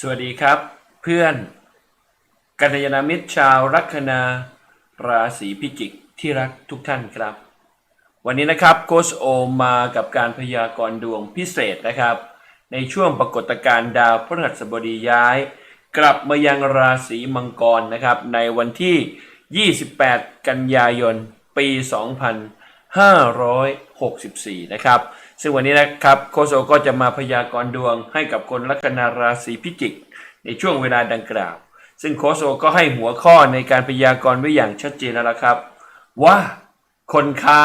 สวัสดีครับ เพื่อนกัลยาณมิตรชาวลัคนาราศีพิจิกที่รักทุกท่านครับ วันนี้นะครับโคชโอมมากับการพยากรณ์ดวงพิเศษนะครับ ในช่วงปรากฏการณ์ดาวพฤหัสบดีย้าย กลับมายังราศีมังกรนะครับ ในวันที่ 28 กันยายน ปี 2564 นะครับ ซึ่งวันนี้นะครับโคโอก็จะมาพยากรณ์ดวงให้กับคนลัคนาราศีพิจิก ในช่วงเวลาดังกล่าว ซึ่งโคโอก็ให้หัวข้อในการพยากรณ์ไว้อย่างชัดเจนแล้วละครับ ว่าคนค้า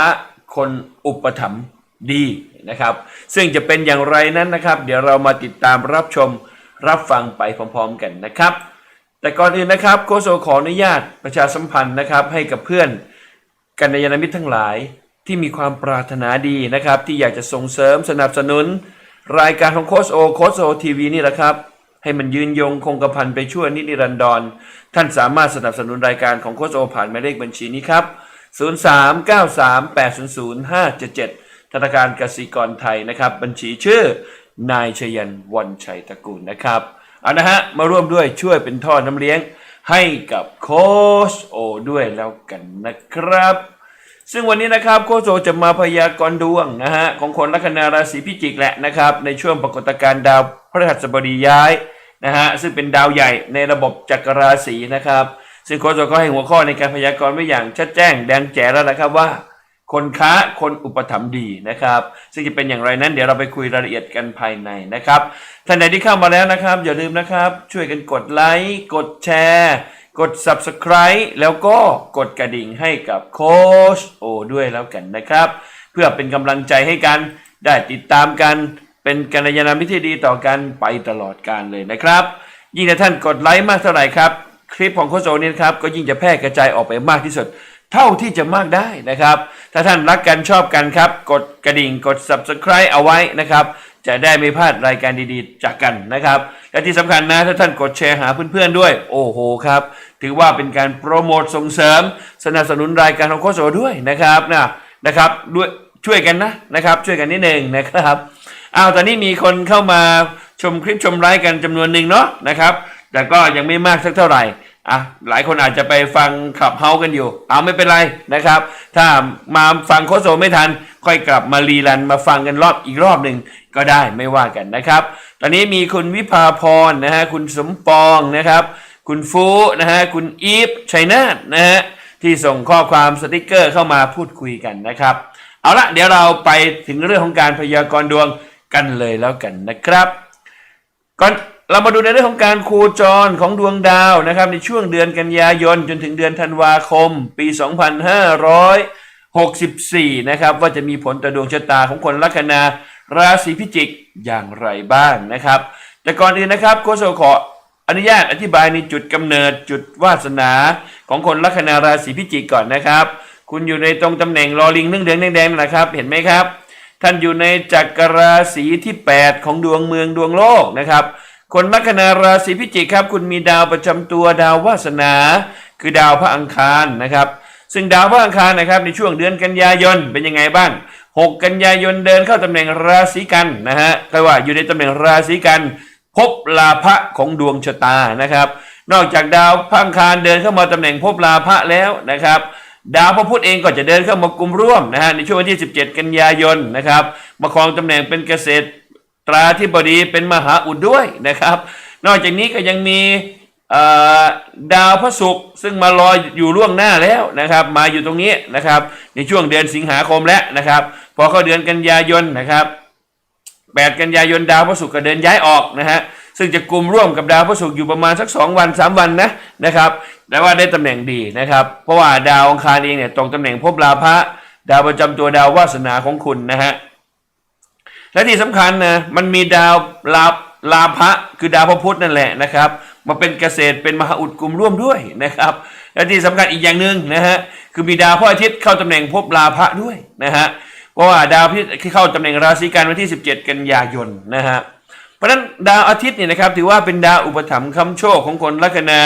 คนอุปถัมภ์ดีนะครับ ซึ่งจะเป็นอย่างไรนั้นนะครับ เดี๋ยวเรามาติดตามรับชมรับฟังไปพร้อมๆกันนะครับ แต่ก่อนอื่นนะครับโคโอขออนุญาตประชาสัมพันธ์นะครับให้กับเพื่อนกัลยาณมิตรทั้งหลาย ที่มีความปรารถนาดีนะครับ ที่อยากจะส่งเสริมสนับสนุน รายการของโคชโอโคชโอทีวีนี่แหละครับ ให้มันยืนยงคงกระพันไปชั่วนิรันดร ท่านสามารถสนับสนุนรายการของโคชโอผ่านหมายเลขบัญชีนี้ครับ 0393800577 ธนาคารกสิกรไทยนะครับ บัญชีชื่อนายชยันวันชัยตระกูลนะครับเอานะฮะมาร่วมด้วยช่วยเป็นท่อน้ำเลี้ยงให้กับโคชโอด้วยแล้วกันนะครับ ซึ่งวันนี้นะครับโคชโอจะมาพยากรณ์ดวงนะฮะของคนลัคนาราศีพิจิกแหละนะครับในช่วงปรากฏการณ์ดาวพฤหัสบดีย้ายนะฮะซึ่งเป็นดาวใหญ่ในระบบจักรราศีนะครับ ซึ่งโคชโอก็ให้หัวข้อในการพยากรณ์ไว้อย่างชัดแจ้งแดงแจ๋แล้วนะครับว่า คนค้าคนอุปถัมภ์ดีนะครับ ซึ่งจะเป็นอย่างไรนั้นเดี๋ยวเราไปคุยรายละเอียดกันภายในนะครับท่านใดที่เข้ามาแล้วนะครับ อย่าลืมนะครับ ช่วยกันกดไลค์กดแชร์ กด subscribe แล้วก็กดกระดิ่งให้กับโค้ชโอด้วยแล้วกันนะครับ เพื่อเป็นกำลังใจให้กันได้ติดตามกัน เป็นกัลยาณมิตรที่ดีต่อกันไปตลอดการเลยนะครับ ยิ่งถ้าท่านกดไลค์มากเท่าไหร่ครับ คลิปของโคชโอเนี่ยครับก็ยิ่งจะแพร่กระจายออกไปมากที่สุด เท่าที่จะมากได้นะครับ ถ้าท่านรักกันชอบกันครับ กดกระดิ่งกด subscribe เอาไว้นะครับ จะได้ไม่พลาดรายการดีๆ จากกันนะครับ และที่สำคัญนะถ้าท่านกดแชร์หาเพื่อนๆด้วย โอ้โหครับ ถือว่าเป็นการโปรโมทส่งเสริม สนับสนุนรายการของโคโอด้วยนะครับนะนะครับด้วยช่วยกันนะนะครับ ช่วยกันนิดหนึ่งนะครับอ้าวตอนนี้มีคนเข้ามาชมคลิปชมไลฟ์กันจำนวนหนึ่งเนาะนะครับ แต่ก็ยังไม่มากสักเท่าไหร่อะหลายคนอาจจะไปฟังขับเฮากันอยู่ เอาไม่เป็นไรนะครับ ถ้ามาฟังโคโซไม่ทัน ค่อยกลับมารีรันมาฟังกันรอบอีกรอบหนึ่ง ก็ได้ไม่ว่ากันนะครับ ตอนนี้มีคุณวิภาพรนะฮะคุณสมปองนะครับ คุณฟูนะฮะคุณอีฟชัยนาทนะฮะที่ส่งข้อความสติกเกอร์เข้ามาพูดคุยกันนะครับ เอาละเดี๋ยวเราไปถึงเรื่องของการพยากรณ์ดวงกันเลยแล้วกันนะครับก่อนเรามาดูในเรื่องของการโคจรของดวงดาวนะครับ ในช่วงเดือนกันยายนจนถึงเดือนธันวาคม ปี 2564 นะครับ ว่าจะมีผลต่อดวงชะตาของคนลัคนา ราศีพิจิกอย่างไรบ้างนะครับ แต่ก่อนอื่นนะครับโคโซขออนุญาตอธิบายในจุดกำเนิดจุดวาสนาของคนลัคนาราศีพิจิกก่อนนะครับ คุณอยู่ในตรงตำแหน่งลอลิงเนึ่องเหลืองแดงๆนะครับ เห็นไหมครับ ท่านอยู่ในจักรราศีที่ 8 ของดวงเมืองดวงโลกนะครับ คนลัคนาราศีพิจิกครับ คุณมีดาวประจำตัวดาววาสนา คือดาวพระอังคารนะครับ ซึ่งดาวพระอังคารนะครับในช่วงเดือนกันยายนเป็นยังไงบ้าง 6 กันยายนเดินเข้าตำแหน่งราศีกันนะฮะแปลว่าอยู่ในตำแหน่งราศีกัน พบลาภะของดวงชะตานะครับ นอกจากดาวพังคารเดินเข้ามาตำแหน่งพบลาภะแล้วนะครับดาวพระพุธเองก็จะเดินเข้ามากลุ่มร่วมนะฮะในช่วงวันที่ 17 กันยายนนะครับมาครองตำแหน่งเป็นเกษตรตราธิบดีเป็นมหาอุดด้วยนะครับ นอกจากนี้ก็ยังมี ดาวพระศุกร์ซึ่งมารอยอยู่ล่วงหน้าแล้วนะครับ มาอยู่ตรงนี้นะครับ ในช่วงเดือนสิงหาคมแล้วนะครับพอเข้าเดือนกันยายนนะครับ 8 กันยายนดาวพระศุกร์ก็เดินย้ายออกนะฮะซึ่งจะกลุ่มร่วมกับดาวพระศุกร์อยู่ประมาณสัก 2 วัน 3 วันนะนะครับแต่ว่าได้ตำแหน่งดีนะครับ เพราะว่าดาวองคารเองเนี่ยตรงตำแหน่งภพลาภะดาวประจำตัวดาววาสนาของคุณนะฮะและที่สำคัญนะมันมีดาวลาลาภะคือดาวพระพุธนั่นแหละนะครับ มาเป็นเกษตรเป็นมหาอุดกลุ่มร่วมด้วยนะครับ และที่สำคัญอีกอย่างหนึ่งนะฮะคือมีดาวพระอาทิตย์เข้าตำแหน่งภพลาภะด้วยนะฮะเพราะว่าดาวอาที่เข้าตำแหน่งราศีกันวันที่ 17 กันยายนนะฮะเพราะนั้นดาวอาทิตย์เนี่ยนะครับถือว่าเป็นดาวอุปถัมภ์คำโชคของคนลัคนา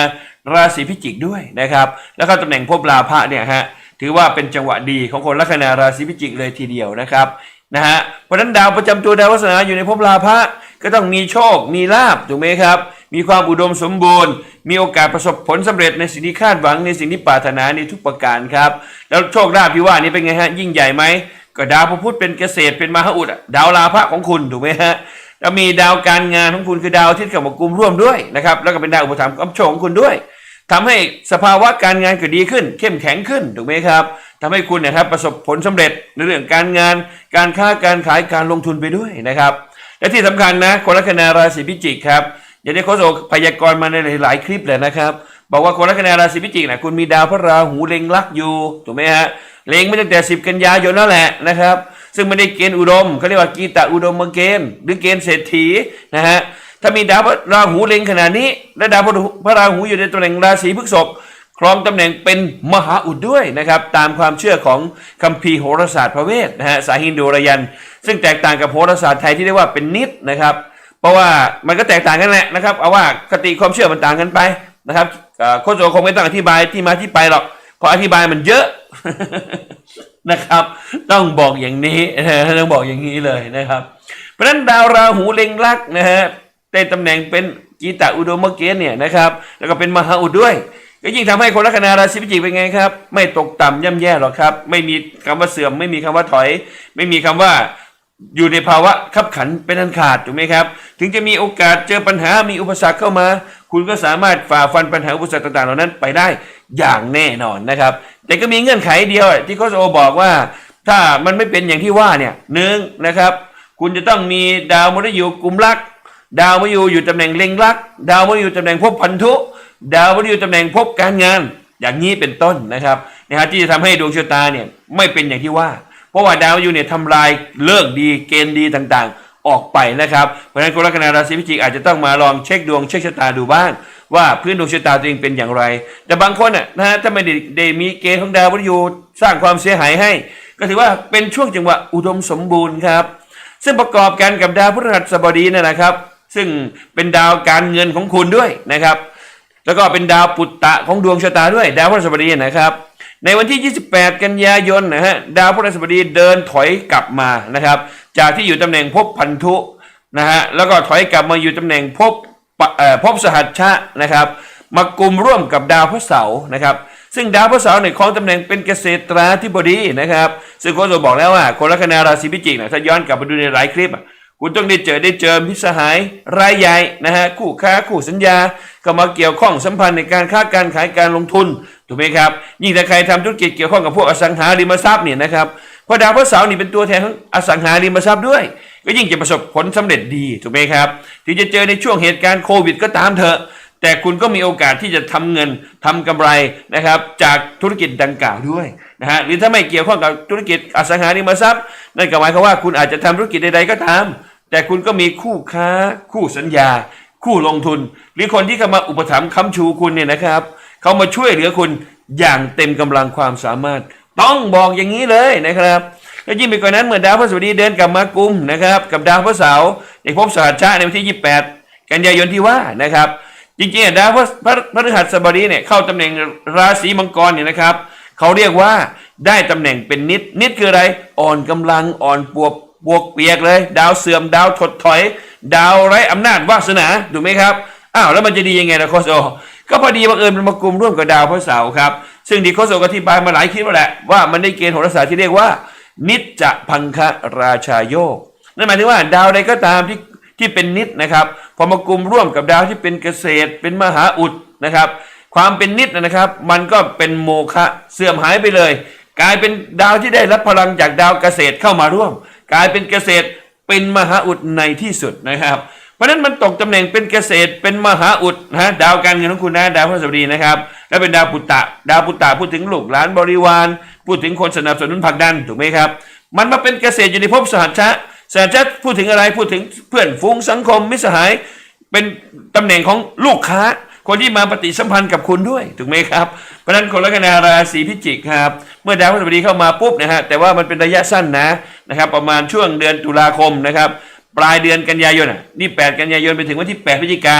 ราศีพิจิกด้วยนะครับ แล้วก็ตำแหน่งภพลาภะเนี่ยฮะถือว่าเป็นจังหวะดีของคนลัคนาราศีพิจิกเลยทีเดียวนะครับนะฮะเพราะนั้นดาวประจำตัวดาววัฒนาอยู่ในภพลาภะก็ต้องมีโชคมีลาบถูกไหมครับ มีความอุดมสมบูรณ์ มีโอกาสประสบผลสำเร็จในสิ่งที่คาดหวังในสิ่งที่ปรารถนาในทุกประการครับ แล้วโชคลาภที่ว่านี้เป็นไงฮะยิ่งใหญ่ไหมก็ดาวพระพุธเป็นเกษตรเป็นมหาอุดดาวลาภะของคุณถูกไหมฮะแล้วมีดาวการงานของคุณคือดาวอาที่กับมกุมร่วมด้วยนะครับแล้วก็เป็นดาวอุปถัมภ์กำโชของคุณด้วยทำให้สภาวะการงานก็ดีขึ้น เข้มแข็งขึ้นถูกไหมครับทำให้คุณเนะครับประสบผลสำเร็จในเรื่องการงาน การค้าการขายการลงทุนไปด้วยนะครับ และที่สำคัญนะคนลัคนาราศีพิจิกครับ อย่างที่โคชโอพยากรณ์มาในหลายคลิปเลยนะครับ บอกว่าคนลัคนาราศีพิจิกนะคุณมีดาวพระราหูเล็งลักอยู่ถูกไหมฮะเล็งไมาตั้งแต่10กันยายนนั่นแหละนะครับซึ่งไม่ได้เกณฑ์อุดมเขาเรียกว่ากีตะอุดมเกณฑ์หรือเกณฑ์เศรษฐีนะฮะถ้ามีดาวพระราหูเล็งขนาดนี้ และดาวพระราหูอยู่ในตำแหน่งราศีพฤษภครองตำแหน่งเป็นมหาอุดด้วยนะครับ ตามความเชื่อของคัมภีร์โหราศาสตร์พระเวทนะฮะสายฮินดูรยัน ซึ่งแตกต่างกับโหราศาสตร์ไทยที่เรียกว่าเป็นนิดนะครับ เพราะว่ามันก็แตกต่างกันแหละนะครับเอาว่าคติความเชื่อมันต่างกันไปนะครับโคชโจคงไม่ต้องอธิบายที่มาที่ไปหรอกเพราะอธิบายมันเยอะนะครับ ต้องบอกอย่างนี้ต้องบอกอย่างนี้เลยนะครับ เพราะฉะนั้นดาวราหูเล็งลักนะฮะได้ตำแหน่งเป็นกีตาอุดมเกณเนี่ยนะครับ แล้วก็เป็นมหาอุดด้วยก็ยิ่งทำให้คนลัคนาราศีพิจิกเป็นไงครับ ไม่ตกต่ำย่ำแย่หรอกครับ ไม่มีคำว่าเสื่อม ไม่มีคำว่าถอย ไม่มีคำว่า อยู่ในภาวะขับขันเป็นอันขาดถูกไหมครับ ถึงจะมีโอกาสเจอปัญหามีอุปสรรคเข้ามา คุณก็สามารถฝ่าฟันปัญหาอุปสรรคต่างๆ เหล่านั้นไปได้อย่างแน่นอนนะครับ แต่ก็มีเงื่อนไขเดียวที่โคชโอบอกว่า ถ้ามันไม่เป็นอย่างที่ว่าเนี่ยหนึ่งนะครับ คุณจะต้องมีดาวมฤตยูกลุ่มลักดาวมฤตยูอยู่ตำแหน่งเล็งลักดาวมฤตยูตำแหน่งภพพันธุ ดาวมฤตยูตำแหน่งภพการงาน อย่างนี้เป็นต้นนะครับนะฮะที่จะทำให้ดวงชะตาเนี่ยไม่เป็นอย่างที่ว่า เพราะว่าดาวยูเนี่ยทำลายเลิกดีเกณฑ์ดีต่างๆ ออกไปนะครับ เพราะฉะนั้นคนลัคนาราศีพิจิกอาจจะต้องมาลองเช็คดวงเช็คชะตาดูบ้าง ว่าพื้นดวงชะตาตัวเองเป็นอย่างไร แต่บางคนน่ะนะฮะถ้าไม่ได้มีเกณฑ์ของดาวมฤตยูสร้างความเสียหายให้ ก็ถือว่าเป็นช่วงจังหวะอุดมสมบูรณ์ครับ ซึ่งประกอบกันกับดาวพฤหัสบดีนนะครับ ซึ่งเป็นดาวการเงินของคุณด้วยนะครับ แล้วก็เป็นดาวปุตตะของดวงชะตาด้วย ดาวพฤหัสบดีนะครับ ในวันที่ 28 กันยายนนะฮะดาวพฤหัสบดีเดินถอยกลับมานะครับ จากที่อยู่ตำแหน่งภพพันธุนะฮะแล้วก็ถอยกลับมาอยู่ตำแหน่งพปะเอ่อภพสหัชชะนะครับ มากลุ่มร่วมกับดาวพระเสาร์นะครับซึ่งดาวพระเสาร์เนี่ยครองตำแหน่งเป็นเกษตราธิบดีนะครับ ซึ่งโค้ชบอกแล้วว่าคนลัคนาราศีพิจิกนะถ้าย้อนกลับไปดูในหลายคลิปอะ คุณต้องได้เจอได้เจอมิสหายรายใหญ่นะฮะคู่ค้าคู่สัญญาเข้ามาเกี่ยวข้องสัมพันธ์ในการค้าการขายการลงทุนถูกไหมครับยิ่งถ้าใครทำธุรกิจเกี่ยวข้องกับพวกอสังหาริมทรัพย์เนี่ยนะครับพราะดาวพระเสาร์นี่เป็นตัวแทนของอสังหาริมทรัพย์ด้วย ก็ยิ่งจะประสบผลสำเร็จดีถูกไหมครับถึงจะเจอในช่วงเหตุการณ์โควิดก็ตามเถอะแต่คุณก็มีโอกาสที่จะทำเงินทำกำไรนะครับจากธุรกิจดังกล่าวด้วยนะฮะหรือถ้าไม่เกี่ยวข้องกับธุรกิจอสังหาริมทรัพย์นั่นก็หมายความว่าคุณอาจจะทำธุรกิจใดๆก็ตาม แต่คุณก็มีคู่ค้า คู่สัญญา คู่ลงทุน หรือคนที่เข้ามาอุปถัมภ์ค้ำชูคุณเนี่ยนะครับเขามาช่วยเหลือคุณอย่างเต็มกำลังความสามารถ ต้องบอกอย่างนี้เลยนะครับแล้วยิ่งไปกว่านั้นเมื่อดาวพฤหัสบดีเดินกลับมากุมนะครับ กับดาวพฤหัสเสาร์ในภพสหัชชะในวันที่ 28 กันยายนที่ว่านะครับ จริงๆดาวพระพระฤหัสบดีเนี่ยเข้าตำแหน่งราศีมังกรเนี่ยนะครับเขาเรียกว่าได้ตำแหน่งเป็นนิดนิดคืออะไร อ่อนกำลังอ่อนปวบ ปวกเปียกเลย ดาวเสื่อมดาวถดถอย ดาวไร้อำนาจวาสนาถูกไหมครับอ้าวแล้วมันจะดียังไงล่ะโคโอก็พอดีบังเอิญมันมากลุ่มร่วมกับดาวพระเสาร์ครับ ซึ่งดีโคโอก็อธิบายมาหลายคลิปแล้วแหละว่ามันได้เกณฑ์โหราศาสตร์ที่เรียกว่า นิจจะพังคะราชาโยกนั่นหมายถึงว่าดาวใดก็ตามที่ที่เป็นนิดนะครับพอมากลุ่มร่วมกับดาวที่เป็นเกษตร เป็นมหาอุดนะครับ ความเป็นนิดนะครับ มันก็เป็นโมฆะเสื่อมหายไปเลย กลายเป็นดาวที่ได้รับพลังจากดาวเกษตรเข้ามาร่วม กลายเป็นเกษตรเป็นมหาอุดในที่สุดนะครับ เพราะฉะนั้นมันตกตำแหน่งเป็นเกษตรเป็นมหาอุดนะดาวการเงินของคุณนะดาวพฤหัสบดีนะครับ และเป็นดาวปุตตะ ดาวปุตตะพูดถึงลูกหลานบริวาร พูดถึงคนสนับสนุนผักดันถูกไหมครับ มันมาเป็นเกษตรอยู่ในภพสหัชชะสหัชชะพูดถึงอะไรพูดถึงเพื่อนฝูงสังคมมิสหาย เป็นตำแหน่งของลูกค้า คนที่มาปฏิสัมพันธ์กับคุณด้วยถูกไหมครับเพราะนั้นคนลัคนาราศีพิจิกครับเมื่อดาวพฤหัสบดีเข้ามาปุ๊บนะฮะแต่ว่ามันเป็นระยะสั้นนะนะครับ ประมาณช่วงเดือนตุลาคมนะครับปลายเดือนกันยายนนี่ 8 กันยายนไปถึงวันที่ 8 พฤศจิกา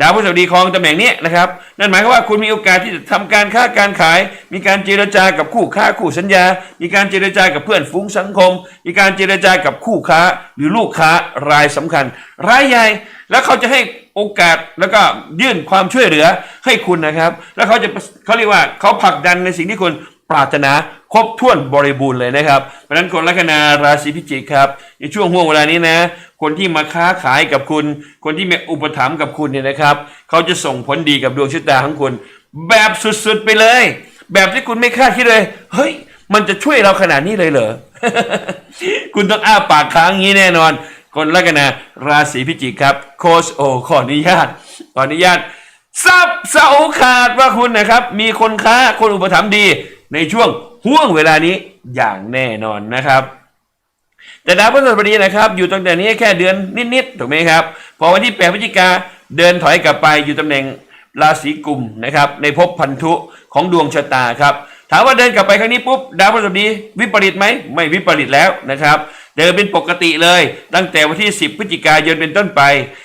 ดาวพฤหัสบดีครองตำแหน่งนี้นะครับ นั่นหมายความว่าคุณมีโอกาสที่จะทำการค้าการขาย มีการเจรจากับคู่ค้าคู่สัญญา มีการเจรจากับเพื่อนฝูงสังคม มีการเจรจากับคู่ค้าหรือลูกค้ารายสำคัญ รายใหญ่แล้วเขาจะให้โอกาสแล้วก็ยื่นความช่วยเหลือให้คุณนะครับ แล้วเขาจะเขาเรียกว่าเขาผลักดันในสิ่งที่คุณปรารถนาครบถ้วนบริบูรณ์เลยนะครับเพราะฉะนั้นคนลัคนาราศีพิจิกครับในช่วงห่วงเวลานี้นะ คนที่มาค้าขายกับคุณ คนที่มีอุปถัมภ์กับคุณเนี่ยนะครับเขาจะส่งผลดีกับดวงชะตาของคุณ แบบสุดๆไปเลย แบบที่คุณไม่คาดคิดเลย เฮ้ย มันจะช่วยเราขนาดนี้เลยเหรอคุณต้องอ้าปากค้างงี้แน่นอน คนลัคนาราศีพิจิกครับ โคชโอขออนุญาตขออนุญาตทราบเสาขาดว่าคุณนะครับ มีคนค้าคนอุปถัมภ์ดีในช่วงห่วงเวลานี้อย่างแน่นอนนะครับ แต่ดาวพฤหัสบดีนะครับ อยู่ตั้งแต่นี้แค่เดือนนิดๆถูกไหมครับ พอวันที่8พฤศจิกาเดินถอยกลับไปอยู่ตำแหน่งราศีกุมนะครับ ในภพพันธุของดวงชะตาครับถามว่าเดินกลับไปครั้งนี้ปุ๊บดาวพฤหัสบดีวิปริตไหมไม่วิปริตแล้วนะครับเดินเป็นปกติเลย ตั้งแต่วันที่ 10 พฤศจิกายนเป็นต้นไป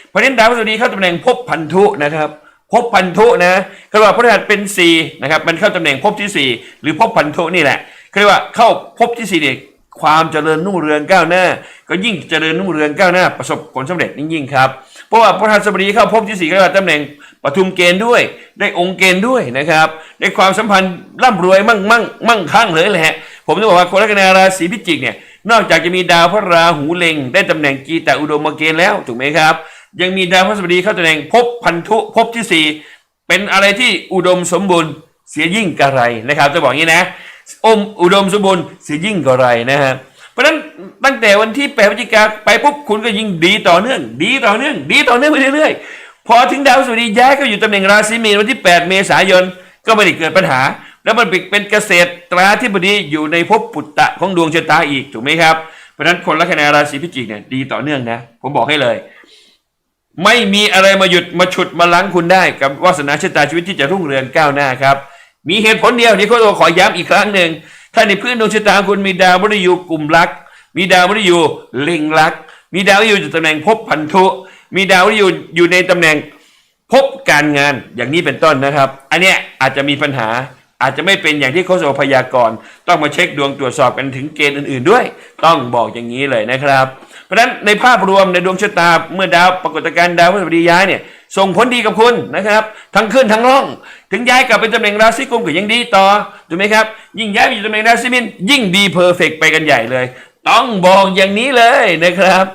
เพราะฉะนั้นดาวพฤหัสบดีเข้าตำแหน่งภพพันธุนะครับภพพันธุนะเขาเรียกว่าพฤหัสเป็น4นะครับมันเข้าตำแหน่งภพที่ 4 หรือภพพันธุนี่แหละเขาเรียกว่าเข้าภพที่4เนี่ย ความเจริญรุ่งเรืองก้าวหน้า ก็ยิ่งเจริญรุ่งเรืองก้าวหน้า ประสบผลสำเร็จยิ่งๆครับเพราะว่าพระธาตุบดีเข้าพบที่สี่ก็ได้ตำแหน่งปทุมเกณฑ์ด้วย ได้องค์เกณฑ์ด้วยนะครับได้ความสัมพันธ์ร่ำรวยมั่งมั่งมั่งคั่งเลยแหละ ผมจะบอกว่าคนลัคนาราศีพิจิกเนี่ยนอกจากจะมีดาวพระราหูเล็ง ได้ตำแหน่งกีตาอุดมเกณฑ์แล้วถูกไหมครับ ยังมีดาวพระสบดีเข้าตำแหน่งภพพันธุภพที่สี่เป็นอะไรที่อุดมสมบูรณ์เสียยิ่งกระไรนะครับ จะบอกอย่างนี้นะ อมอุดมสมบูรณ์เสียยิ่งกว่าไรนะฮะเพราะฉะนั้นตั้งแต่วันที่8พฤศจิกาไปปุ๊บคุณก็ยิ่งดีต่อเนื่อง ดีต่อเนื่อง ดีต่อเนื่องไปเรื่อยๆพอถึงดาวสุดีย้ายก็อยู่ตำแหน่งราศีมีนวันที่ 8 เมษายนก็ไม่ได้เกิดปัญหา แล้วมันเป็นเกษตรตราธิบดีอยู่ในภพปุตตะของดวงชะตาอีกถูกไหมครับเพราะฉะนั้นคนลัคนาราศีพิจิกเนี่ยดีต่อเนื่องนะผมบอกให้เลย ไม่มีอะไรมาหยุดมาฉุดมาล้างคุณได้กับวาสนาชะตาชีวิตที่จะรุ่งเรืองก้าวหน้าครับ มีเหตุผลเดียวที่โค้ชโอขอย้ำอีกครั้งหนึ่งถ้าในพื้นดวงชะตาคุณมีดาวมฤตยูกลุ่มรัก มีดาวมฤตยูเล็งรัก มีดาวมฤตยูอยู่ตำแหน่งภพพันธุ มีดาวมฤตยูอยู่ในตำแหน่งภพการงานอย่างนี้เป็นต้นนะครับ อันเนี้ยอาจจะมีปัญหาอาจจะไม่เป็นอย่างที่โค้ชโอพยากรณ์ต้องมาเช็คดวงตรวจสอบกันถึงเกณฑ์อื่นๆด้วย ต้องบอกอย่างนี้เลยนะครับ เพราะฉะนั้นในภาพรวมในดวงชะตาเมื่อดาวปรากฏการณ์ดาวพฤหัสบดีย้ายเนี่ยส่งผลดีกับคุณนะครับ ทั้งขึ้นทั้งล่อง ถึงย้ายกลับเป็นตำแหน่งราศีกุมก็ยังดีต่อถูกไหมครับ ยิ่งย้ายไปอยู่ตำแหน่งราศีมินยิ่งดีเพอร์เฟกไปกันใหญ่เลย ต้องบอกอย่างนี้เลยนะครับ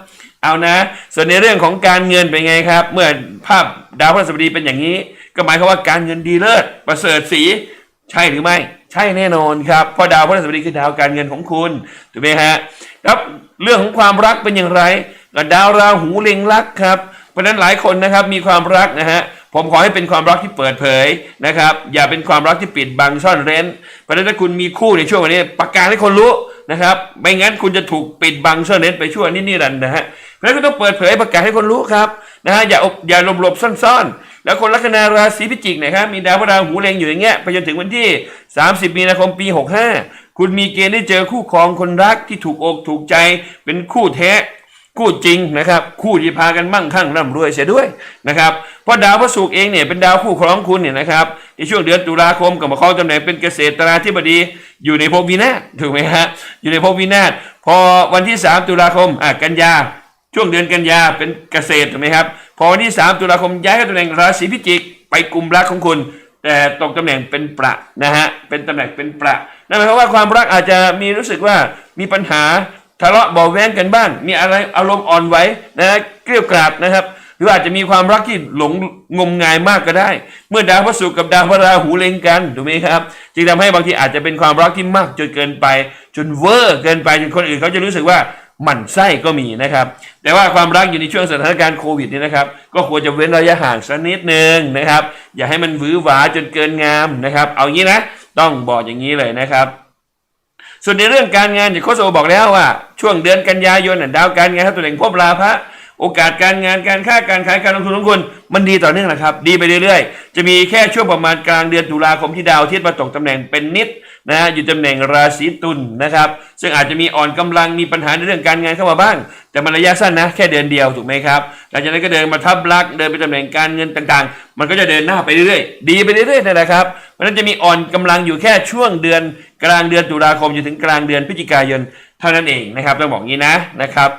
เอานะ ส่วนในเรื่องของการเงินเป็นไงครับ เมื่อภาพดาวพฤหัสบดีเป็นอย่างนี้ ก็หมายความว่าการเงินดีเลิศประเสริฐสีใช่หรือไม่ ใช่แน่นอนครับเพราะดาวพฤหัสบดีคือดาวการเงินของคุณถูกไหมฮะครับเรื่องของความรักเป็นอย่างไรก็ดาวราหูเล็งรักครับเพราะฉะนั้นหลายคนนะครับมีความรักนะฮะ ผมขอให้เป็นความรักที่เปิดเผยนะครับ อย่าเป็นความรักที่ปิดบังซ่อนเร้น เพราะฉะนั้นถ้าคุณมีคู่ในช่วงวันนี้ประกาศให้คนรู้นะครับ ไม่งั้นคุณจะถูกปิดบังซ่อนเร้นไปชั่วนิดนิรันดร์นะฮะเพราะฉะนั้นคุณต้องเปิดเผยประกาศให้คนรู้ครับนะฮะอย่าอบอย่าหลบหลบซ่อนๆ แล้วคนลัคนาราศีพิจิกนะครับมีดาวพระราหูเล็งอยู่อย่างเงี้ยไปจนถึงวันที่ 30 มีนาคมปี 65 คุณมีเกณฑ์ได้เจอคู่ครองคนรักที่ถูกอกถูกใจเป็นคู่แท้ คู่จริงนะครับ คู่ที่พากันมั่งคั่งร่ำรวยเสียด้วยนะครับเพราะดาวพระศุกร์เองเนี่ยเป็นดาวคู่ครองคุณเนี่ยนะครับในช่วงเดือนตุลาคมกับมาเข้าตำแหน่งเป็นเกษตราธิบดีอยู่ในภพวินาศถูกไหมฮะอยู่ในภพวินาศพอวันที่ 3 ตุลาคมอะกันยา ช่วงเดือนกันยาเป็นเกษตรถูกไหมครับพอวันที่ 3 ตุลาคมย้ายเข้าตำแหน่งราศีพิจิกไปกลุ่มรักของคุณ แต่ตกตำแหน่งเป็นประนะฮะเป็นตำแหน่งเป็นประนั่นหมายความว่าความรักอาจจะมีรู้สึกว่ามีปัญหา ทะเลาะเบาแว้งกันบ้างมีอะไรอารมณ์อ่อนไหวนะเกลียวกราดนะครับ หรืออาจจะมีความรักที่หลงงมงายมากก็ได้ เมื่อดาวพระศุกร์กับดาวพระราหูเล็งกันถูกไหมครับ จึงทำให้บางทีอาจจะเป็นความรักที่มากจนเกินไป จนเวอร์เกินไปจนคนอื่นเขาจะรู้สึกว่าหมั่นไส้ก็มีนะครับ แต่ว่าความรักอยู่ในช่วงสถานการณ์โควิดนี่นะครับ ก็ควรจะเว้นระยะห่างสักนิดนึงนะครับ อย่าให้มันหวือหวาจนเกินงามนะครับ เอางี้นะ ต้องบอกอย่างนี้เลยนะครับ ส่วนในเรื่องการงานอย่างโคโอบอกแล้วว่า ช่วงเดือนกันยายนน่ะดาวการงานถ้าตัวเองพบลาพระ โอกาสการงานการค้าการขายการลงทุนของคุณมันดีต่อเนื่องนะครับ ดีไปเรื่อยๆ จะมีแค่ช่วงประมาณกลางเดือนตุลาคมที่ดาวอาทิตย์มาตกตำแหน่งเป็นนิดนะฮะอยู่ตำแหน่งราศีตุลนะครับ ซึ่งอาจจะมีอ่อนกำลังมีปัญหาในเรื่องการงานเข้ามาบ้าง แต่มันระยะสั้นนะแค่เดือนเดียวถูกไหมครับหลังจากนั้นก็เดินมาทับลักเดินไปตำแหน่งการเงินต่างๆ มันก็จะเดินหน้าไปเรื่อยๆ ดีไปเรื่อยๆนั่นแหละครับเพราะฉะนั้นจะมีอ่อนกำลังอยู่แค่ช่วงเดือน กลางเดือนตุลาคมจนถึงกลางเดือนพฤศจิกายนเท่านั้นเองนะครับต้องบอกงี้นะนะครับ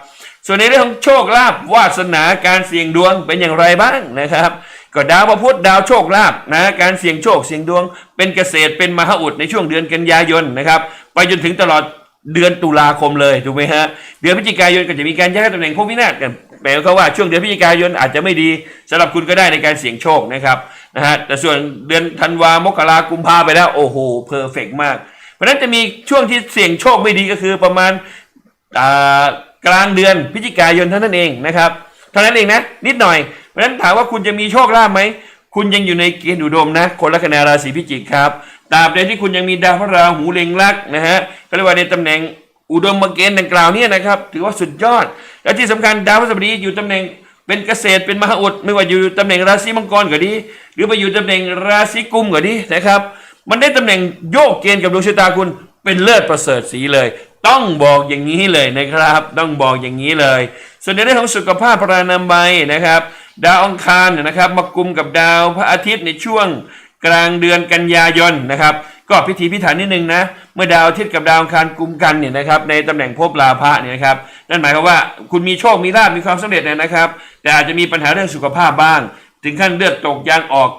ส่วนในเรื่องของโชคลาภวาสนาการเสี่ยงดวงเป็นอย่างไรบ้างนะครับ ก็ดาวพระพุธดาวโชคลาภนะการเสี่ยงโชคเสี่ยงดวง เป็นเกษตรเป็นมหาอุดในช่วงเดือนกันยายนนะครับไปจนถึงตลอดเดือนตุลาคมเลยถูกไหมฮะเดือนพฤศจิกายนก็จะมีการย้ายตำแหน่งพวกวินาศกันแปลว่าช่วงเดือนพฤศจิกายนอาจจะไม่ดีสำหรับคุณก็ได้ในการเสี่ยงโชคนะครับนะฮะแต่ส่วนเดือนธันวามกรากุมภาไปแล้วโอ้โหเพอร์เฟกมาก เพราะฉะนั้นจะมีช่วงที่เสี่ยงโชคไม่ดีก็คือประมาณอ่า กลางเดือนพฤศจิกายนเท่านั้นเองนะครับเท่านั้นเองนะ นิดหน่อยเพราะฉะนั้นถามว่าคุณจะมีโชคลาภไหมคุณยังอยู่ในเกณฑ์อุดมนะ คนลัคนาราศีพิจิกครับตราบใดที่คุณยังมีดาวพระราหูเล็งลักนะฮะก็เรียกว่าในตำแหน่งอุดมเกณฑ์ดังกล่าวเนี่ยนะครับ ถือว่าสุดยอด และที่สำคัญดาวพฤหัสบดีอยู่ตำแหน่งเป็นเกษตรเป็นมหาอุดไม่ว่าอยู่ตำแหน่งราศีมังกรก็ดี หรือไปอยู่ตำแหน่งราศีกุมก็ดีนะครับ มันได้ตำแหน่งโยกเกณฑ์กับดวงชะตาคุณเป็นเลิศประเสริฐสีเลย ต้องบอกอย่างนี้เลยนะครับ ต้องบอกอย่างนี้เลย ส่วนในเรื่องของสุขภาพพรานามัยนะครับ ดาวอังคารเนยนะครับมากุมกับดาวพระอาทิตย์ในช่วงกลางเดือนกันยายนนะครับ ก็พิธีพิถันนิดนึงนะ เมื่อดาวอาทิตย์กับดาวอังคารกุมกันเนี่ยนะครับ ในตำแหน่งภพลาภะเนี่ยนะครับ นั่นหมายความว่าคุณมีโชค มีลาภ มีความสำเร็จเนยนะครับ แต่อาจจะมีปัญหาเรื่องสุขภาพบ้าง ถึงขั้นเลือดตกยางออก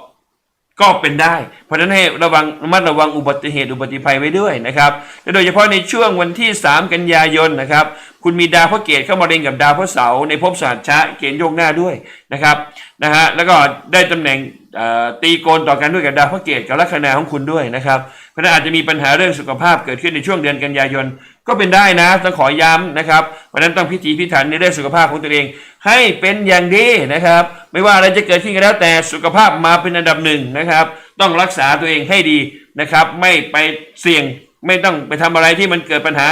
ก็เป็นได้ เพราะฉะนั้นให้ระวังระมัดระวังอุบัติเหตุอุบัติภัยไว้ด้วยนะครับและโดยเฉพาะในช่วงวันที่ 3 กันยายนนะครับ คุณมีดาวพระเกตเข้ามาเร็งกับดาวพระเสาในภพศาสตร์ชะเกณฑ์โยกหน้าด้วยนะครับนะฮะแล้วก็ได้ตำแหน่งตีโกนต่อกันด้วยกับดาวพระเกตกับลัคนาของคุณด้วยนะครับเพราะนั้นอาจจะมีปัญหาเรื่องสุขภาพเกิดขึ้นในช่วงเดือนกันยายนก็เป็นได้นะต้องขอย้ำนะครับเพราะนั้นต้องพิธีพิถันในเรื่องสุขภาพของตัวเอง ให้เป็นอย่างดีนะครับ ไม่ว่าอะไรจะเกิดขึ้นก็แล้วแต่สุขภาพมาเป็นอันดับหนึ่งนะครับ ต้องรักษาตัวเองให้ดีนะครับ ไม่ไปเสี่ยงไม่ต้องไปทำอะไรที่มันเกิดปัญหา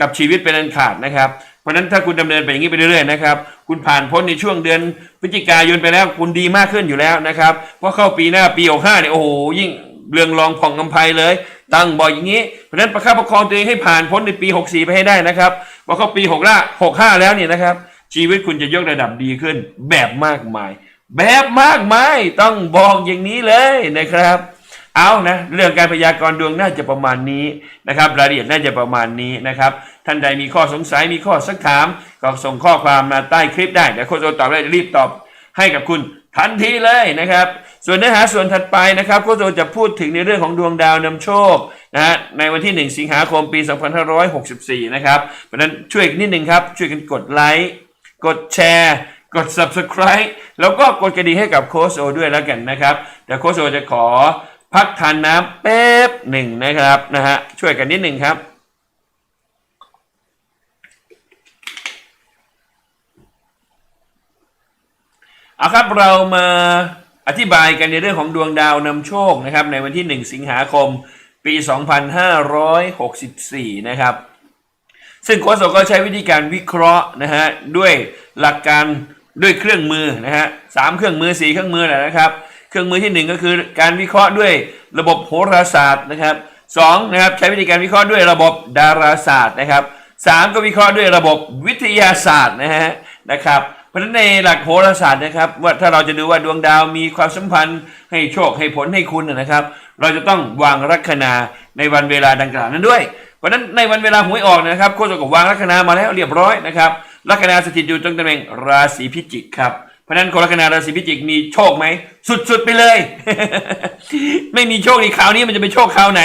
กับชีวิตเป็นอันขาดนะครับ เพราะฉะนั้นถ้าคุณดำเนินไปอย่างนี้ไปเรื่อยๆนะครับ คุณผ่านพ้นในช่วงเดือนพฤศจิกายนไปแล้ว คุณดีมากขึ้นอยู่แล้วนะครับ เพราะเข้าปีหน้าปี65เนี่ยโอ้โหยิ่งเรืองรองผ่องกำไพเลย ตั้งบอกอย่างนี้ เพราะฉะนั้นประคับประคองตัวเองให้ผ่านพ้นในปี 64 ไปให้ได้นะครับพอเข้าปี6ละ65 แล้วเนี่ยนะครับ ชีวิตคุณจะยกระดับดีขึ้นแบบมากมาย แบบมากมายต้องบอกอย่างนี้เลยนะครับ เอานะเรื่องการพยากรณ์ดวงน่าจะประมาณนี้นะครับ รายละเอียดน่าจะประมาณนี้นะครับ ท่านใดมีข้อสงสัยมีข้อสักถาม ก็ส่งข้อความมาใต้คลิปได้เดี๋ยวโค้ชโอตอบได้รีบตอบให้กับคุณทันทีเลยนะครับ ส่วนเนื้อหาส่วนถัดไปนะครับโค้ชโอจะพูดถึงในเรื่องของดวงดาวนำโชคนะฮะในวันที่ 1 สิงหาคมปี 2564 นะครับเพราะฉะนั้นช่วยกันนิดนึงครับช่วยกันกดไลค์กดแชร์กด subscribe แล้วก็กดกระดิ่งให้กับโค้ชโอด้วยแล้วกันนะครับ เดี๋ยวโค้ชโอจะขอ พักทานน้ำแป๊บหนึ่งนะครับนะฮะช่วยกันนิดหนึ่งครับเอาครับเรามาอธิบายกันในเรื่องของดวงดาวนำโชคนะครับ ในวันที่ 1 สิงหาคม ปี 2564 นะครับ ซึ่งโค้ชโอก็ใช้วิธีการวิเคราะห์นะฮะด้วยหลักการด้วยเครื่องมือนะฮะสามเครื่องมือสี่เครื่องมือแหละนะครับ เครื่องมือที่หนึ่งก็คือการวิเคราะห์ด้วยระบบโหราศาสตร์นะครับสองนะครับใช้วิธีการวิเคราะห์ด้วยระบบดาราศาสตร์นะครับสามก็วิเคราะห์ด้วยระบบวิทยาศาสตร์นะฮะนะครับเพราะฉะนั้นในหลักโหราศาสตร์นะครับ ว่าถ้าเราจะดูว่าดวงดาวมีความสัมพันธ์ให้โชคให้ผลให้คุณนะครับ เราจะต้องวางลัคนาในวันเวลาดังกล่าวนั้นด้วย เพราะฉะนั้นในวันเวลาหวยออกนะครับโค้ชก็วางลัคนามาแล้วเรียบร้อยนะครับลัคนาสถิตอยู่ตรงตำแหน่งราศีพิจิกครับ ราะฉะนั้นคนลัคนาราศีพิจิกมีโชคไหม สุดๆไปเลย ไม่มีโชคในคราวนี้มันจะเป็นโชคคราวไหน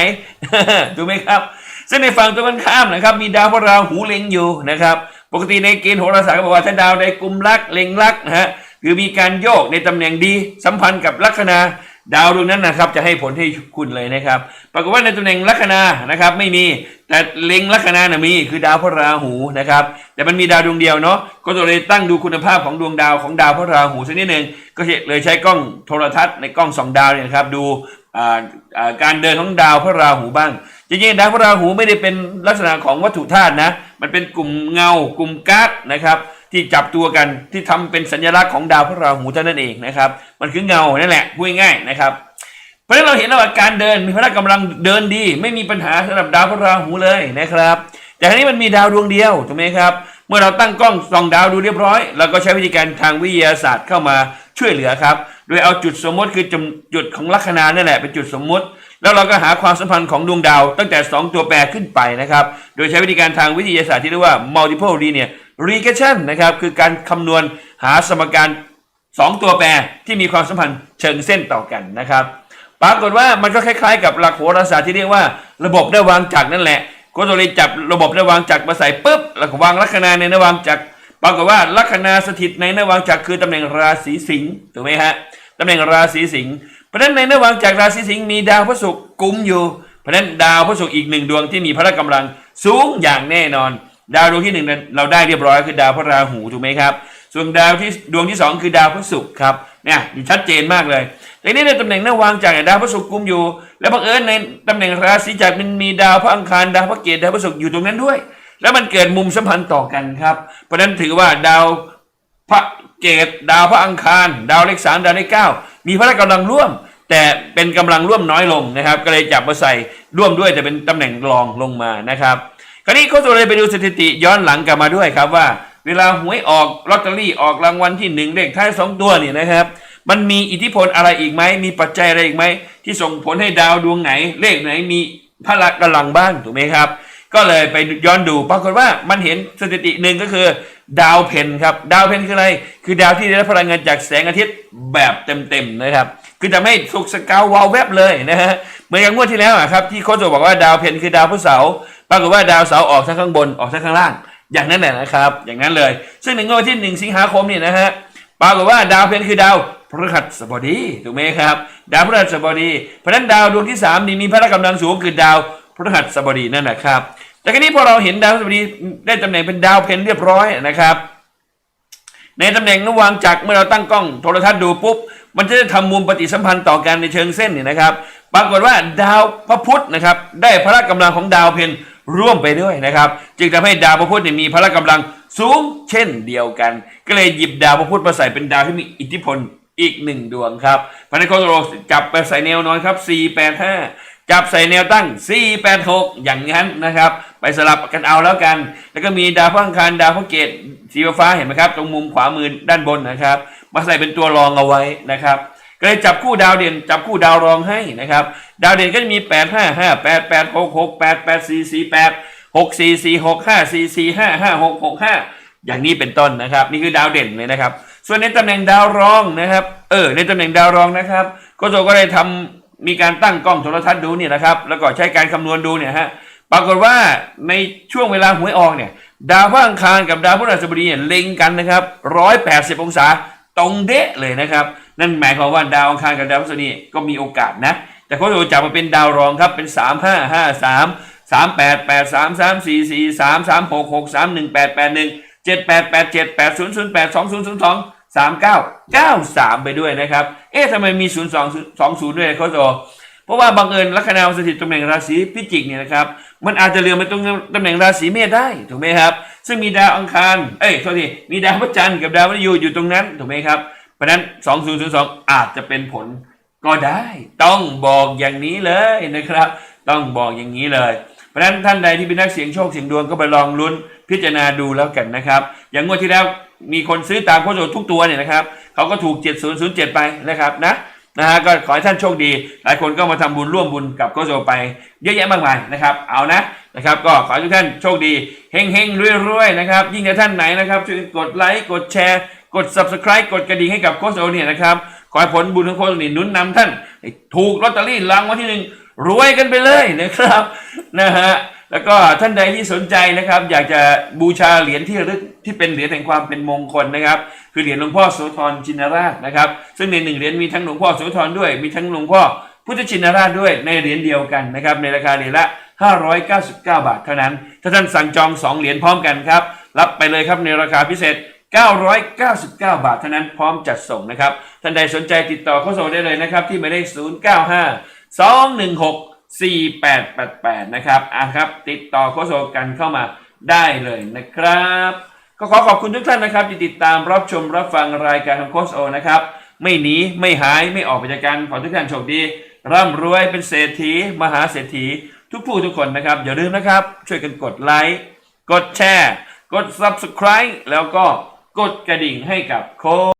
ถูกไหมครับซึ่งในฝั่งตรงกันข้ามนะครับ มีดาวพระราหูเล็งอยู่นะครับ ปกติในเกณฑ์โหราศาสตร์ก็บอกว่าถ้าดาวในกลุ่มลักเล็งลักนะฮะคือมีการโยกในตำแหน่งดีสัมพันธ์กับลัคนา ดาวดวงนั้นนะครับจะให้ผลให้คุณเลยนะครับ ปรากฏว่าในตำแหน่งลัคนานะครับไม่มีแต่เล็งลัคนานะมีคือดาวพระราหูนะครับแต่มันมีดาวดวงเดียวเนาะก็เลยตั้งดูคุณภาพของดวงดาวของดาวพระราหูสักนิดหนึ่งก็เลยใช้กล้องโทรทัศน์ในกล้องสองดาวเนี่ยนะครับดูการเดินของดาวพระราหูบ้างจริงๆดาวพระราหูไม่ได้เป็นลักษณะของวัตถุธาตุนะมันเป็นกลุ่มเงากลุ่มก๊าซนะครับ ที่จับตัวกันที่ทำเป็นสัญลักษณ์ของดาวพระราหูเท่านั้นเองนะครับ มันคือเงานั่นแหละพูดง่ายๆนะครับเพราะฉะนั้นเราเห็นว่าการเดินมีพละกำลังเดินดี ไม่มีปัญหาสำหรับดาวพระราหูเลยนะครับ แต่ทีนี้มันมีดาวดวงเดียวถูกไหมครับ เมื่อเราตั้งกล้องส่องดาวดูเรียบร้อยเราก็ใช้วิธีการทางวิทยาศาสตร์เข้ามาช่วยเหลือครับ โดยเอาจุดสมมติคือจุดของลัคนานั่นแหละเป็นจุดสมมติแล้วเราก็หาความสัมพันธ์ของดวงดาวตั้งแต่ 2 ตัวแปรขึ้นไปนะครับ โดยใช้วิธีการทางวิทยาศาสตร์ที่เรียกว่า multiple linear regression นะครับคือการคำนวณหาสมการ 2 ตัวแปรที่มีความสัมพันธ์เชิงเส้นต่อกันนะครับ ปรากฏว่ามันก็คล้ายๆ กับหลักโหราศาสตร์ที่เรียกว่าระบบได้วางจักรนั่นแหละก็เลยจับระบบได้วางจักรมาใส่ปุ๊บแล้วก็วางลัคนาในนวางจักรปรากฏว่าลัคนาสถิตในนวางจักรคือตำแหน่งราศีสิงห์ถูกไหมฮะตำแหน่งราศีสิงห์เพราะฉะนั้นในนวางจักรราศีสิงห์มีดาวพระศุกร์กุมอยู่ เพราะฉะนั้นดาวพระศุกร์อีกหนึ่งดวงที่มีพละกำลังสูงอย่างแน่นอน ดาวดวงที่หนึ่งเราได้เรียบร้อยคือดาวพระราหูถูกไหมครับ ส่วนดาวที่ดวงที่สองคือดาวพระศุกร์ครับเนี่ยชัดเจนมากเลยแต่นี่ในตำแหน่งหน้าวางจากดาวพระศุกร์กุมอยู่ แล้วบังเอิญในตำแหน่งราศีจักรมันมีดาวพระอังคารดาวพระเกตดาวพระศุกร์อยู่ตรงนั้นด้วย แล้วมันเกิดมุมสัมพันธ์ต่อกันครับเพราะฉะนั้นถือว่าดาวพระเกตดาวพระอังคาร ดาวเลขสามดาวเลขเก้ามีพละกำลังร่วม แต่เป็นกำลังร่วมน้อยลงนะครับ ก็เลยจับมาใส่ร่วมด้วยแต่เป็นตำแหน่งรองลงมานะครับ คราวนี้เขาตัวเลยไปดูสถิติย้อนหลังกลับมาด้วยครับว่า เวลาหวยออกลอตเตอรี่ออกรางวัลที่หนึ่งเลขท้ายสองตัวเนี่ยนะครับ มันมีอิทธิพลอะไรอีกไหมมีปัจจัยอะไรอีกไหมที่ส่งผลให้ดาวดวงไหน เลขไหนมีพละกำลังบ้างถูกไหมครับ ก็เลยไปย้อนดูปรากฏว่ามันเห็นสถิติหนึ่งก็คือ ดาวเพนครับ ดาวเพนคืออะไร คือดาวที่ได้รับพลังงานจากแสงอาทิตย์แบบเต็มๆนะครับ คือทำให้สุกสกาววาวแวบเลยนะฮะเหมือนกับงวดที่แล้วอะครับที่โค้ชบอกว่าดาวเพนคือดาวพฤหัสเสาร์ปรากฏว่าดาวเสาร์ออกทั้งข้างบนออกทั้งข้างล่าง อย่างนั้นแหละนะครับ อย่างนั้นเลย ซึ่งในงวดที่หนึ่งสิงหาคมเนี่ยนะฮะปรากฏว่าดาวเพนคือดาวพฤหัสบดีถูกไหมครับ ดาวพฤหัสบดีเพราะนั้นดาวดวงที่สามนี่มีพละกำลังสูงคือดาว พฤหัสบดีนั่นแหละครับ แต่ครนี้พอเราเห็นดาวพฤหัสบดีได้ตำแหน่งเป็นดาวเพนเรียบร้อยนะครับในตำแหน่งนวางจักรเมื่อเราตั้งกล้องโทรทัศน์ดูปุ๊บ มันจะได้ทำมุมปฏิสัมพันธ์ต่อกันในเชิงเส้นนี่นะครับ ปรากฏว่าดาวพระพุธนะครับ ได้พละกำลังของดาวเพนร่วมไปด้วยนะครับ จึงทำให้ดาวพระพุธมีพละกำลังสูงเช่นเดียวกัน ก็เลยหยิบดาวพระพุธมาใส่เป็นดาวที่มีอิทธิพลอีกหนึ่งดวงครับพระนครโลกจับไปใส่แนวนอนครับ485 จับใส่แนวตั้ง 486 อย่างนั้นนะครับ ไปสลับกันเอาแล้วกัน แล้วก็มีดาวพระอังคารดาวพระเกตสีฟ้าเห็นไหมครับ ตรงมุมขวามือด้านบนนะครับ มาใส่เป็นตัวรองเอาไว้นะครับก็เลยจับคู่ดาวเด่นจับคู่ดาวรองให้นะครับ ดาวเด่นก็จะมี 8 5 5 8 8 6 6 8 8 4 4 8 6 4 4 6 5 4 4 5 5 6 6 5 อย่างนี้เป็นต้นนะครับ นี่คือดาวเด่นเลยนะครับ ส่วนในตำแหน่งดาวรองนะครับ เออ ในตำแหน่งดาวรองนะครับโกโจก็ได้ทำ มีการตั้งกล้องโทรทัศน์ดูเนี่ยนะครับ แล้วก็ใช้การคำนวณดูเนี่ยฮะปรากฏว่าในช่วงเวลาหวยออกเนี่ย ดาวพระอังคารกับดาวพฤหัสบดีเนี่ยเล็งกันนะครับร้อยแปดสิบองศาตรงเดะเลยนะครับ นั่นหมายความว่าดาวอังคารกับดาวพฤหัสบดีก็มีโอกาสนะ แต่เขาจะจับมาเป็นดาวรองครับเป็นสามห้าห้าสามสามแปดแปดสามสามสี่สี่สามสามหกหกสามหนึ่งแปดแปดหนึ่งเจ็ดแปดแปดเจ็ดแปดศูนย์ศูนย์แปดสองศูนย์ศูนย์สอง สามเก้าเก้าสามไปด้วยนะครับ เอ๊ะทำไมมีศูนย์สองสองศูนย์ด้วยเขาจะเพราะว่าบังเอิญลัคนาสถิตตำแหน่งราศีพิจิกเนี่ยนะครับ มันอาจจะเลือนไปตรงตำแหน่งราศีเมษได้ถูกไหมครับ ซึ่งมีดาวอังคาร เอ้ยโทษทีมีดาวพระจันทร์กับดาวมฤตยูอยู่ตรงนั้นถูกไหมครับ เพราะนั้น 2002 อาจจะเป็นผลก็ได้ ต้องบอกอย่างนี้เลยนะครับ ต้องบอกอย่างนี้เลย เพราะฉะนั้นท่านใดที่เป็นนักเสี่ยงโชคเสี่ยงดวงก็ไปลองลุ้นพิจารณาดูแล้วกันนะครับ อย่างงวดที่แล้ว มีคนซื้อตามโคโจทุกตัวเนี่ยนะครับเขาก็ถูก 7007 ไปนะครับนะนะฮะก็ขอให้ท่านโชคดี หลายคนก็มาทำบุญร่วมบุญกับโกโซไปเยอะแยะมากมายนะครับ เอานะนะครับก็ขอให้ทุกท่านโชคดีเฮงเฮงรวยๆนะครับ ยิ่งถ้าท่านไหนนะครับช่วยกดไลค์กดแชร์กด subscribe กดกระดิ่งให้กับโคโซเนี่ยนะครับขอให้ผลบุญของโคโซนี่หนุนนำท่านถูกลอตเตอรี่รางวัลที่หนึ่ง รวยกันไปเลยนะครับนะฮะแล้วก็ท่านใดที่สนใจนะครับ อยากจะบูชาเหรียญที่ระลึกที่เป็นเหรียญแห่งความเป็นมงคลนะครับ คือเหรียญหลวงพ่อโสธรชินราชนะครับ ซึ่งในหนึ่งเหรียญมีทั้งหลวงพ่อโสธรด้วยมีทั้งหลวงพ่อพุทธชินราชด้วยในเหรียญเดียวกันนะครับในราคาเหรียญละ 599 บาทเท่านั้น ถ้าท่านสั่งจอง 2 เหรียญพร้อมกันครับ รับไปเลยครับในราคาพิเศษ 999 บาทเท่านั้นพร้อมจัดส่งนะครับ ท่านใดสนใจติดต่อเข้าส่งได้เลยนะครับ ที่หมายเลข095 216 4888นะครับอะครับ ติดต่อโค้ชโอกันเข้ามาได้เลยนะครับ ก็ขอขอบคุณทุกท่านนะครับ ที่ติดตามรับชมรับฟังรายการของโค้ชโอนะครับ ไม่หนีไม่หายไม่ออกไปจากกันขอทุกท่านโชคดี ร่ำรวยเป็นเศรษฐี มหาเศรษฐี ทุกผู้ทุกคนนะครับ อย่าลืมนะครับ ช่วยกันกดไลค์กดแชร์ กด Subscribe แล้วก็กดกระดิ่งให้กับโค้